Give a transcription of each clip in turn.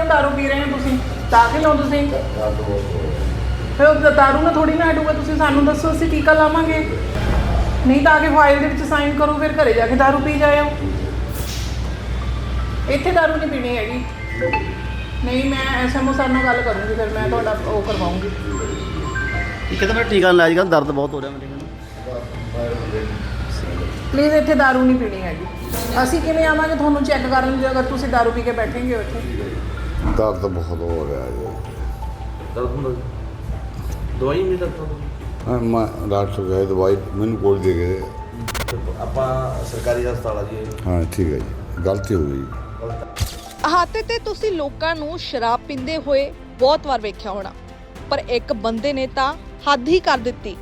ਕਿਉਂ ਦਾਰੂ ਪੀ ਰਹੇ ਹੋ ਤੁਸੀਂ? ਦਾਖਲ ਹੋ ਤੁਸੀਂ? ਫਿਰ ਉਹ ਦਾਰੂ ਨਾਲ ਥੋੜੀ ਨਾ ਹਟੂਗਾ ਤੁਸੀਂ ਸਾਨੂੰ ਦੱਸੋ ਅਸੀਂ ਟੀਕਾ ਲਾਵਾਂਗੇ। ਨਹੀਂ ਤਾਂ ਆ ਕੇ ਫਾਈਲ ਦੇ ਵਿੱਚ ਸਾਈਨ ਕਰੋ ਫਿਰ ਘਰੇ ਜਾ ਕੇ ਦਾਰੂ ਪੀ ਜਾਇਓ। ਇੱਥੇ ਦਾਰੂ ਨਹੀਂ ਪੀਣੀ ਹੈਗੀ। ਨਹੀਂ ਮੈਂ ਐਸਐਮਓ ਸਰ ਨਾਲ ਗੱਲ ਕਰੂੰਗੀ ਫਿਰ ਮੈਂ ਤੁਹਾਡਾ ਉਹ ਕਰਵਾਉਂਗੀ। ਇਹ ਕਹਿੰਦਾ ਮੈਂ ਟੀਕਾ ਲੈ ਜੀ ਦਰਦ ਬਹੁਤ ਹੋ ਰਿਹਾ ਮੇਰੇ ਪਲੀਜ਼ ਇੱਥੇ ਦਾਰੂ ਨਹੀਂ ਪੀਣੀ ਹੈਗੀ। ਅਸੀਂ ਕਿਵੇਂ ਆਵਾਂਗੇ? ਤੁਹਾਨੂੰ ਚੈੱਕ ਕਰਨ ਜੇ ਅਗਰ ਤੁਸੀਂ ਦਾਰੂ ਪੀ ਕੇ ਬੈਠੇਂਗੇ ਉੱਥੇ। ਦਰਦ ਬਹੁਤ ਹੋ ਰਿਹਾ ਹੈ ਦਰਦ ਹੁੰਦਾ ਜੀ। ਦਵਾਈ ਨਹੀਂ ਹਾਂ, ਮੈਂ ਡਾਕਟਰ ਗਏ ਦਵਾਈ ਮੈਨੂੰ ਕੋਲ ਦੇ ਗਏ। ਆਪਾਂ ਸਰਕਾਰੀ ਹਸਪਤਾਲ ਆ ਜੀ। ਇਹ। ਹਾਂ ਠੀਕ ਹੈ ਜੀ। ਗਲਤੀ ਹੋ ਗਈ। ਅਹਾਤੇ ਤੇ ਤੁਸੀਂ ਲੋਕਾਂ ਨੂੰ ਸ਼ਰਾਬ ਪੀਂਦੇ ਹੋਏ ਬਹੁਤ ਵਾਰ ਵੇਖਿਆ ਹੋਣਾ। ਪਰ ਇੱਕ ਬੰਦੇ ਨੇ ਤਾਂ ਹੱਦ ਹੀ ਕਰ ਦਿੱਤੀ।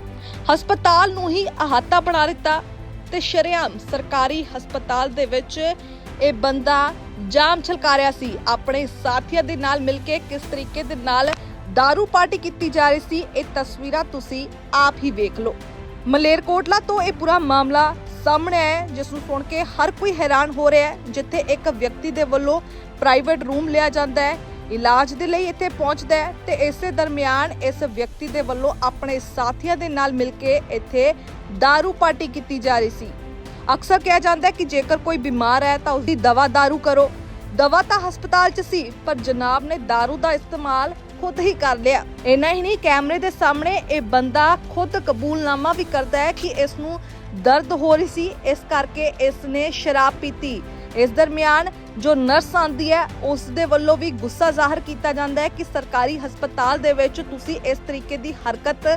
ਹਸਪਤਾਲ ਨੂੰ ਹੀ ਅਹਾਤਾ ਬਣਾ ਦਿੱਤਾ ਤੇ ਸ਼ਰੇਆਮ ਸਰਕਾਰੀ ਹਸਪਤਾਲ ਦੇ ਵਿੱਚ ਇਹ ਬੰਦਾ ਜਾਮ ਛਲਕਾ ਰਿਹਾ ਸੀ ਆਪਣੇ ਸਾਥੀਆਂ ਦੇ ਨਾਲ ਮਿਲ ਕੇ ਕਿਸ ਤਰੀਕੇ ਦੇ ਨਾਲ दारू ਪਾਰਟੀ ਕੀਤੀ ਜਾ ਰਹੀ ਸੀ ਇਹ ਤਸਵੀਰਾਂ ਤੁਸੀਂ ਆਪ ਹੀ ਵੇਖ ਲਓ ਮਲੇਰਕੋਟਲਾ ਤੋਂ ਇਹ ਪੂਰਾ ਮਾਮਲਾ ਸਾਹਮਣੇ ਆਇਆ ਹੈ, ਜਿਸ ਨੂੰ ਸੁਣ ਕੇ ਹਰ ਕੋਈ ਹੈਰਾਨ ਹੋ ਰਿਹਾ ਹੈ ਜਿੱਥੇ ਇੱਕ ਵਿਅਕਤੀ ਦੇ ਵੱਲੋਂ ਪ੍ਰਾਈਵੇਟ ਰੂਮ ਲਿਆ ਜਾਂਦਾ ਹੈ ਇਲਾਜ ਦੇ ਲਈ ਇੱਥੇ ਪਹੁੰਚਦਾ ਹੈ ਤੇ ਇਸੇ ਦਰਮਿਆਨ ਇਸ ਵਿਅਕਤੀ ਦੇ ਵੱਲੋਂ ਆਪਣੇ ਸਾਥੀਆਂ ਦੇ ਨਾਲ ਮਿਲ ਕੇ ਇੱਥੇ दारू ਪਾਰਟੀ ਕੀਤੀ ਜਾ ਰਹੀ ਸੀ ਅਕਸਰ ਕਿਹਾ ਜਾਂਦਾ ਹੈ ਕਿ ਜੇਕਰ ਕੋਈ ਬਿਮਾਰ ਹੈ ਤਾਂ ਉਸਦੀ ਦਵਾ दारू ਕਰੋ ਦਵਾ ਤਾਂ ਹਸਪਤਾਲ 'ਚ ਸੀ ਪਰ ਜਨਾਬ ਨੇ दारू ਦਾ ਇਸਤੇਮਾਲ ਖੁਦ ਹੀ ਕਰ ਲਿਆ ਇੰਨਾ ਹੀ ਨਹੀਂ ਕੈਮਰੇ ਦੇ ਸਾਹਮਣੇ ਇਹ ਬੰਦਾ ਖੁਦ ਕਬੂਲਨਾਮਾ ਵੀ ਕਰਦਾ ਹੈ ਕਿ ਇਸ ਨੂੰ ਦਰਦ ਹੋ ਰਹੀ ਸੀ ਇਸ ਕਰਕੇ ਇਸ ਨੇ ਸ਼ਰਾਬ ਪੀਤੀ ਇਸ ਦਰਮਿਆਨ ਜੋ ਨਰਸ ਆਂਦੀ ਹੈ ਉਸ ਦੇ ਵੱਲੋਂ ਵੀ ਗੁੱਸਾ ਜ਼ਾਹਰ ਕੀਤਾ ਜਾਂਦਾ ਹੈ ਕਿ ਸਰਕਾਰੀ ਹਸਪਤਾਲ ਦੇ ਵਿੱਚ ਤੁਸੀਂ ਇਸ ਤਰੀਕੇ ਦੀ ਹਰਕਤ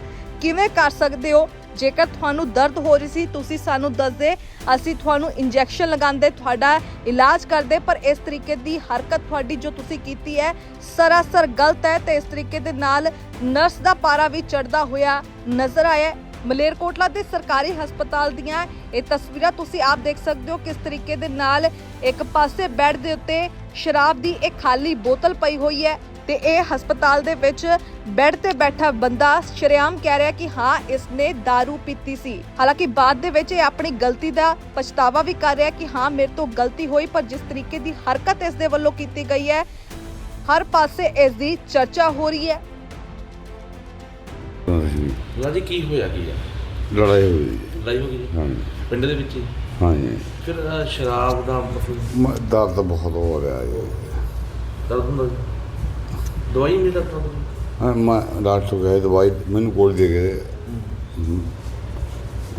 ਕਿਵੇਂ ਕਰ ਸਕਦੇ ਹੋ ਜੇਕਰ ਤੁਹਾਨੂੰ ਦਰਦ ਹੋ ਰਹੀ ਸੀ, ਤੁਸੀਂ ਸਾਨੂੰ ਦੱਸਦੇ, ਅਸੀਂ ਤੁਹਾਨੂੰ ਇੰਜੈਕਸ਼ਨ ਲਗਾਉਂਦੇ, ਤੁਹਾਡਾ ਇਲਾਜ ਕਰਦੇ, ਪਰ ਇਸ ਤਰੀਕੇ ਦੀ ਹਰਕਤ ਤੁਹਾਡੀ ਜੋ ਤੁਸੀਂ ਕੀਤੀ ਹੈ, ਸਰਾਸਰ ਗਲਤ ਹੈ ਤੇ ਇਸ ਤਰੀਕੇ ਦੇ ਨਾਲ ਨਰਸ ਦਾ ਪਾਰਾ ਵੀ ਚੜਦਾ ਹੋਇਆ ਨਜ਼ਰ ਆਇਆ ਮਲੇਰਕੋਟਲਾ ਦੇ ਸਰਕਾਰੀ ਹਸਪਤਾਲ ਦੀਆਂ ਇਹ ਤਸਵੀਰਾਂ ਤੁਸੀਂ ਆਪ ਦੇਖ ਸਕਦੇ ਹੋ ਕਿਸ ਤਰੀਕੇ ਦੇ ਨਾਲ ਇੱਕ ਪਾਸੇ ਬੈੱਡ ਦੇ ਉੱਤੇ ਸ਼ਰਾਬ ਦੀ ਇੱਕ ਖਾਲੀ ਬੋਤਲ ਪਈ ਹੋਈ ਹੈ। ਤੇ ਇਹ ਹਸਪਤਾਲ ਦੇ ਵਿੱਚ ਬੈੱਡ ਤੇ ਬੈਠਾ ਬੰਦਾ ਸ਼ਰੇਆਮ ਕਹਿ ਰਿਹਾ ਕਿ ਹਾਂ ਇਸ ਨੇ दारू ਪੀਤੀ ਸੀ। ਹਾਲਾਂਕਿ ਬਾਅਦ ਦੇ ਵਿੱਚ ਇਹ ਆਪਣੀ ਗਲਤੀ ਦਾ ਪਛਤਾਵਾ ਵੀ ਕਰ ਰਿਹਾ ਕਿ ਹਾਂ ਮੇਰੇ ਤੋਂ ਗਲਤੀ ਹੋਈ ਪਰ ਜਿਸ ਤਰੀਕੇ ਦੀ ਹਰਕਤ ਇਸ ਦੇ ਵੱਲੋਂ ਕੀਤੀ ਗਈ ਹੈ ਹਰ ਪਾਸੇ ਇਸ ਦੀ ਚਰਚਾ ਹੋ ਰਹੀ ਹੈ। ਹਾਂਜੀ, ਰਾਜੀ ਕੀ ਹੋਇਆ ਕੀ ਆ ਲੜਾਈ ਹੋਈ। ਲੜਾਈ ਹੋ ਗਈ? ਜੀ? ਹਾਂ ਪਿੰਡ ਦੇ ਵਿੱਚ ਹੀ? ਹਾਂ ਜੀ ਫਿਰ ਅਹ, ਸ਼ਰਾਬ ਦਾ ਮਤਲਬ ਮ- ਦਰਦ ਬਹੁਤ ਹੋ ਰਿਹਾ ਹੈ ਦਰਦ ਹੁੰਦਾ ਜੀ? ਦਵਾਈ ਨਹੀਂ ਡਾਕਟਰ ਹਾਂ, ਮੈਂ ਡਾਕਟਰ ਗਏ ਦਵਾਈ ਮੈਨੂੰ ਕੋਲ ਦੇ ਗਏ।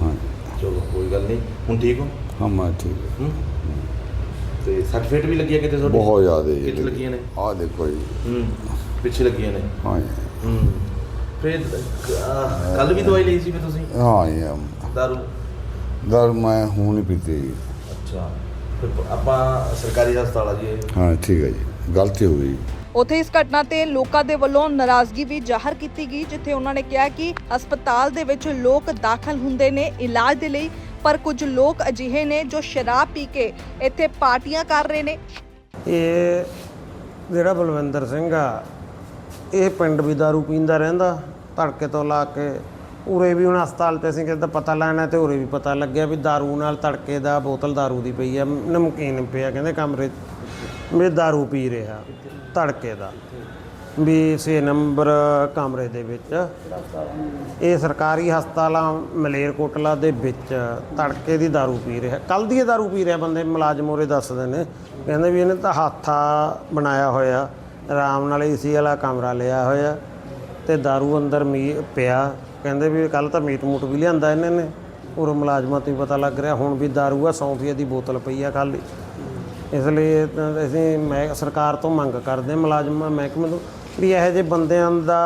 ਹਾਂ। ਚਲੋ ਕੋਈ ਗੱਲ ਨਹੀਂ। ਹੁਣ ਠੀਕ ਹੋ? ਹਾਂ ਮੈਂ ਠੀਕ ਹਾਂ। ਹੂੰ। ਤੇ ਸਰਟੀਫਿਕੇਟ ਵੀ ਲੱਗਿਆ ਕਿਤੇ ਤੁਹਾਡੇ? ਬਹੁਤ ਜ਼ਿਆਦਾ ਜੀ ਕਿੱਥੇ ਲੱਗੀਆਂ ਨੇ? ਆ ਦੇਖੋ ਜੀ। ਹੂੰ ਪਿੱਛੇ ਲੱਗੀਆਂ ਨੇ। ਹਾਂ ਜੀ। ਹੂੰ। ਫਿਰ ਕੱਲ ਵੀ ਦਵਾਈ ਲਈ ਸੀ ਫਿਰ ਤੁਸੀਂ? ਹਾਂ ਜੀ ਦਾਰੂ? ਦਰ ਮੈਂ ਹੁਣ ਹੀ ਪੀਤੀ ਜੀ। ਅੱਛਾ। ਫਿਰ ਆਪਾਂ ਸਰਕਾਰੀ ਹਸਪਤਾਲ ਆ ਜੀ ਇਹ। ਹਾਂ ਠੀਕ ਹੈ ਜੀ। ਗਲਤੀ ਹੋ ਗਈ। ਉੱਥੇ ਇਸ ਘਟਨਾ ਤੇ ਲੋਕਾਂ ਦੇ ਵੱਲੋਂ ਨਾਰਾਜ਼ਗੀ ਵੀ ਜ਼ਾਹਰ ਕੀਤੀ ਗਈ, ਜਿੱਥੇ ਉਹਨਾਂ ਨੇ ਕਿਹਾ ਕਿ ਹਸਪਤਾਲ ਦੇ ਵਿੱਚ ਲੋਕ ਦਾਖਲ ਹੁੰਦੇ ਨੇ ਇਲਾਜ ਦੇ ਲਈ, ਪਰ ਕੁਝ ਲੋਕ ਅਜਿਹੇ ਨੇ ਜੋ ਸ਼ਰਾਬ ਪੀ ਕੇ ਇੱਥੇ ਪਾਰਟੀਆਂ ਕਰ ਰਹੇ ਨੇ। ਇਹ ਜਿਹੜਾ ਬਲਵਿੰਦਰ ਸਿੰਘ ਆ, ਇਹ ਪਿੰਡ ਵੀ ਦਾਰੂ ਪੀਂਦਾ ਰਹਿੰਦਾ, ਧੜਕੇ ਤੋਂ ਲਾ ਕੇ ਉਰੇ ਵੀ ਹੁਣ ਹਸਪਤਾਲ ਤੇ ਅਸੀਂ ਕਿਸੇ ਦਾ ਪਤਾ ਲੈਣਾ ਤੇ ਉਰੇ ਵੀ ਪਤਾ ਲੱਗਿਆ ਵੀ ਦਾਰੂ ਨਾਲ ਧੜਕੇ ਦਾ ਬੋਤਲ ਦਾਰੂ ਦੀ ਪਈ ਆ, ਨਮਕੀਨ ਪਿਆ ਕਹਿੰਦੇ ਕਮਰੇ 'ਚ। ਵੀ ਦਾਰੂ ਪੀ ਰਿਹਾ ਧੜਕੇ ਦਾ ਵੀ 6 ਨੰਬਰ ਕਮਰੇ ਦੇ ਵਿੱਚ ਇਹ ਸਰਕਾਰੀ ਹਸਪਤਾਲਾਂ ਮਲੇਰਕੋਟਲਾ ਦੇ ਵਿੱਚ ਤੜਕੇ ਦੀ दारू ਪੀ ਰਿਹਾ ਕੱਲ ਦੀ ਇਹ दारू ਪੀ ਰਿਹਾ ਬੰਦੇ ਮੁਲਾਜ਼ਮ ਉਰੇ ਦੱਸਦੇ ਨੇ ਕਹਿੰਦੇ ਵੀ ਇਹਨੇ ਤਾਂ ਹਾਥਾ ਬਣਾਇਆ ਹੋਇਆ ਆਰਾਮ ਨਾਲ ਏਸੀ ਵਾਲਾ ਕਮਰਾ ਲਿਆ ਹੋਇਆ ਤੇ दारू ਅੰਦਰ ਮੀ ਪਿਆ ਕਹਿੰਦੇ ਵੀ ਕੱਲ ਤਾਂ ਮੀਟ ਮੂਟ ਵੀ ਲਿਆਂਦਾ ਇਹਨਾਂ ਨੇ ਉਰੇ ਮੁਲਾਜ਼ਮਾਂ ਤੋਂ ਹੀ ਪਤਾ ਲੱਗ ਰਿਹਾ ਹੁਣ ਵੀ दारू ਆ ਸੌਂਫੀਆ ਦੀ ਬੋਤਲ ਪਈ ਆ ਖਾਲੀ ਇਸ ਲਈ ਤਾਂ ਅਸੀਂ ਮੈਂ ਸਰਕਾਰ ਤੋਂ ਮੰਗ ਕਰਦੇ ਹਾਂ ਮੁਲਾਜ਼ਮਾਂ ਮਹਿਕਮੇ ਤੋਂ ਵੀ ਇਹੋ ਜਿਹੇ ਬੰਦਿਆਂ ਦਾ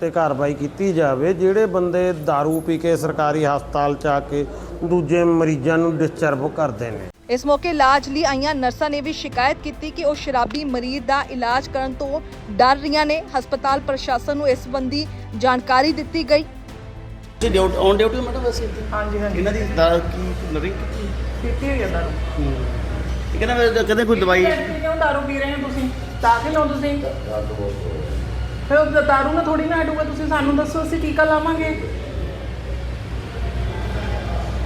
ਤੇ ਕਾਰਵਾਈ ਕੀਤੀ ਜਾਵੇ ਜਿਹੜੇ ਬੰਦੇ दारू ਪੀ ਕੇ ਸਰਕਾਰੀ ਹਸਪਤਾਲ ਚ ਆ ਕੇ ਦੂਜੇ ਮਰੀਜ਼ਾਂ ਨੂੰ ਡਿਸਟਰਬ ਕਰਦੇ ਨੇ। ਇਸ ਮੌਕੇ ਇਲਾਜ ਲਈ ਆਈਆਂ ਨਰਸਾਂ ਨੇ ਵੀ ਸ਼ਿਕਾਇਤ ਕੀਤੀ ਕਿ ਉਹ ਸ਼ਰਾਬੀ ਮਰੀਜ਼ ਦਾ ਇਲਾਜ ਕਰਨ ਤੋਂ ਡਰ ਰਹੀਆਂ ਨੇ। ਹਸਪਤਾਲ ਪ੍ਰਸ਼ਾਸਨ ਨੂੰ ਇਸ ਸੰਬੰਧੀ ਜਾਣਕਾਰੀ ਦਿੱਤੀ ਗਈ। ਤੁਸੀਂ ਡਿਊਟੀ ਔਨ ਡਿਊਟੀ ਮੈਡਮ ਵੈਸੇ ਇੱਥੇ? ਹਾਂਜੀ ਹਾਂਜੀ। ਇਹਨਾਂ ਦੀ ਦਾ ਕੀ ਨਰਿੰਗ ਕੀਤੀ? ਹੋਈ ਹੈ ਦਾਰੂ। ਇਹ ਕਹਿੰਦਾ ਮੈਂ ਕਦੇ ਕੋਈ ਦਵਾਈ ਕਿਉਂ ਦਾਰੂ ਪੀ ਰਹੇ ਹੋ ਤੁਸੀਂ? ਦਾਖਲ ਹੋ ਤੁਸੀਂ। ਫਿਰ ਉਹ ਦਾਰੂ ਨਾਲ ਥੋੜੀ ਨਾ ਹਟੂਗਾ, ਤੁਸੀਂ ਸਾਨੂੰ ਦੱਸੋ, ਅਸੀਂ ਟੀਕਾ ਲਾਵਾਂਗੇ।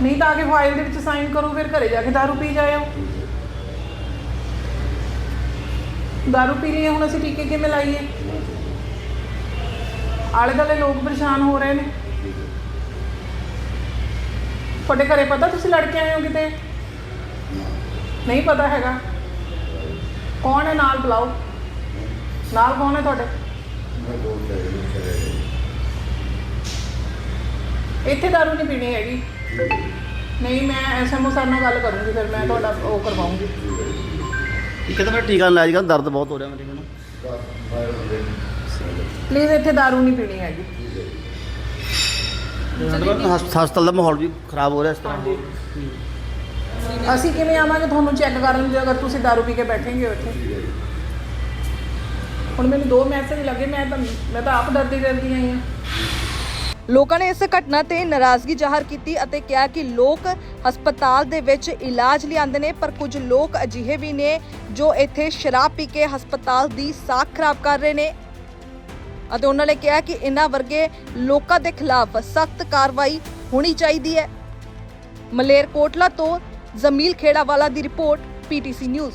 ਨਹੀਂ ਤਾਂ ਆ ਕੇ ਫਾਈਲ ਦੇ ਵਿੱਚ ਸਾਈਨ ਕਰੋ, ਫਿਰ ਘਰੇ ਜਾ ਕੇ ਦਾਰੂ ਪੀ ਜਾਇਓ। ਦਾਰੂ ਪੀ ਲਈ ਹੁਣ ਅਸੀਂ ਟੀਕੇ ਕਿਵੇਂ ਲਾਈਏ? ਆਲੇ ਦੁਆਲੇ ਲੋਕ ਪਰੇਸ਼ਾਨ ਹੋ ਰਹੇ ਨੇ। ਤੁਹਾਡੇ ਘਰੇ ਪਤਾ ਤੁਸੀਂ ਲੜ ਕੇ ਆਏ ਹੋ ਕਿਤੇ? ਨਹੀਂ ਪਤਾ ਹੈਗਾ। ਕੌਣ ਹੈ ਨਾਲ ਬੁਲਾਓ। ਨਾਲ ਕੌਣ ਹੈ ਤੁਹਾਡੇ? ਇੱਥੇ ਦਾਰੂ ਨਹੀਂ ਪੀਣੀ ਹੈਗੀ। ਨਹੀਂ ਮੈਂ ਐਸਐਮਓ ਸਰ ਨਾਲ ਗੱਲ ਕਰੂੰਗੀ ਫਿਰ ਮੈਂ ਤੁਹਾਡਾ ਉਹ ਕਰਵਾਉਂਗੀ। ਇਹ ਕਹਿੰਦਾ ਮੇਰਾ ਟੀਕਾ ਲਾਇਆ ਸੀਗਾ ਦਰਦ ਬਹੁਤ ਹੋ ਰਿਹਾ ਮੇਰੇ ਨੂੰ ਪਲੀਜ਼ ਇੱਥੇ ਦਾਰੂ ਨਹੀਂ ਪੀਣੀ ਹੈਗੀ। ਹਸ- ਹਸਪਤਾਲ ਦਾ ਮਾਹੌਲ ਵੀ ਖਰਾਬ ਹੋ ਰਿਹਾ ਇਸ ਤਰ੍ਹਾਂ। ਅਸੀਂ ਕਿਵੇਂ ਆਵਾਂਗੇ? ਤੁਹਾਨੂੰ ਚੈੱਕ ਕਰਨ ਜੇ ਅਗਰ ਤੁਸੀਂ ਦਾਰੂ ਪੀ ਕੇ ਬੈਠੇਂਗੇ ਉੱਥੇ। ਹੁਣ ਮੈਨੂੰ ਦੋ ਮੈਸੇਜ ਲੱਗੇ, ਮੈਂ ਤਾਂ ਮੈਂ ਤਾਂ ਆਪ ਡਰਦੀ ਡਰਦੀ ਆਈ ਹਾਂ। ਲੋਕਾਂ ਨੇ ਇਸ ਘਟਨਾ ਤੇ ਨਾਰਾਜ਼ਗੀ ਜ਼ਾਹਰ ਕੀਤੀ ਅਤੇ ਕਿਹਾ ਕਿ ਲੋਕ ਹਸਪਤਾਲ ਦੇ ਵਿੱਚ ਇਲਾਜ ਲਈ ਆਉਂਦੇ ਨੇ, ਪਰ ਕੁਝ ਲੋਕ ਅਜਿਹੇ ਵੀ ਨੇ ਜੋ ਇੱਥੇ ਸ਼ਰਾਬ ਪੀ ਕੇ ਹਸਪਤਾਲ ਦੀ ਸਾਖ ਖਰਾਬ ਕਰ ਰਹੇ ਨੇ। ਅਤੇ ਉਹਨਾਂ ਨੇ ਕਿਹਾ ਕਿ ਇਹਨਾਂ ਵਰਗੇ ਲੋਕਾਂ ਦੇ ਖਿਲਾਫ ਸਖਤ ਕਾਰਵਾਈ ਹੋਣੀ ਚਾਹੀਦੀ ਹੈ। ਮਲੇਰਕੋਟਲਾ ਤੋਂ ਜ਼ਮੀਲ ਖੇੜਾ ਵਾਲਾ ਦੀ ਰਿਪੋਰਟ ਪੀਟੀਸੀ ਨਿਊਜ਼।